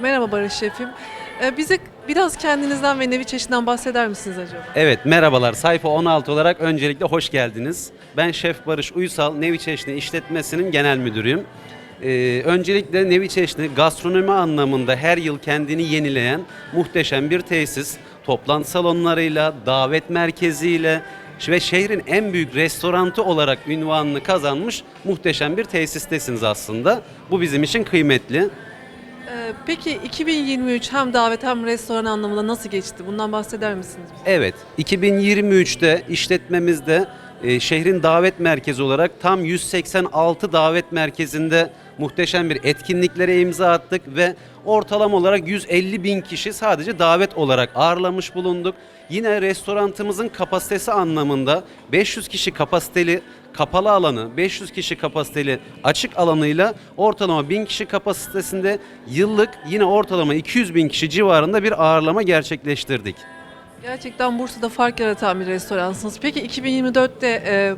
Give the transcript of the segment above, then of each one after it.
Merhaba Barış Şefim. Ee, bize biraz kendinizden ve Nevi Çeşit'ten bahseder misiniz acaba? Evet merhabalar sayfa 16 olarak öncelikle hoş geldiniz. Ben Şef Barış Uysal Nevi Çeşni İşletmesi'nin genel müdürüyüm. Ee, öncelikle Nevi Çeşni gastronomi anlamında her yıl kendini yenileyen muhteşem bir tesis. Toplantı salonlarıyla, davet merkeziyle ve şehrin en büyük restorantı olarak ünvanını kazanmış muhteşem bir tesistesiniz aslında. Bu bizim için kıymetli. Ee, peki 2023 hem davet hem restoran anlamında nasıl geçti? Bundan bahseder misiniz? Evet, 2023'te işletmemizde e, şehrin davet merkezi olarak tam 186 davet merkezinde muhteşem bir etkinliklere imza attık ve ortalama olarak 150 bin kişi sadece davet olarak ağırlamış bulunduk. Yine restoranımızın kapasitesi anlamında 500 kişi kapasiteli kapalı alanı, 500 kişi kapasiteli açık alanıyla ortalama 1000 kişi kapasitesinde yıllık yine ortalama 200 bin kişi civarında bir ağırlama gerçekleştirdik. Gerçekten Bursa'da fark yaratan bir restoransınız. Peki 2024'te e,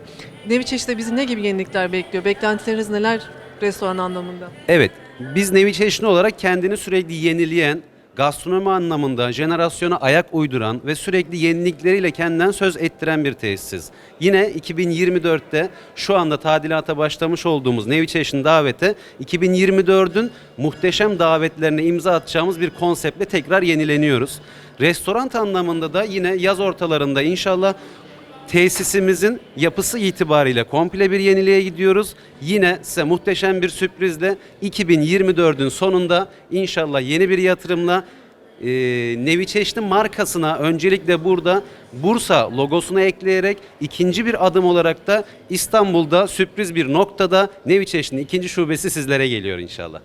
Nevi Çeşit'te bizi ne gibi yenilikler bekliyor? Beklentileriniz neler restoran anlamında? Evet, biz Nevi Çeşni olarak kendini sürekli yenileyen, gastronomi anlamında jenerasyona ayak uyduran ve sürekli yenilikleriyle kendinden söz ettiren bir tesisiz. Yine 2024'te şu anda tadilata başlamış olduğumuz Nevi Çeşni davete 2024'ün muhteşem davetlerine imza atacağımız bir konseptle tekrar yenileniyoruz. Restoran anlamında da yine yaz ortalarında inşallah Tesisimizin yapısı itibariyle komple bir yeniliğe gidiyoruz. Yine size muhteşem bir sürprizle 2024'ün sonunda inşallah yeni bir yatırımla e, Nevi Çeşni markasına öncelikle burada Bursa logosunu ekleyerek ikinci bir adım olarak da İstanbul'da sürpriz bir noktada Nevi Çeşni ikinci şubesi sizlere geliyor inşallah.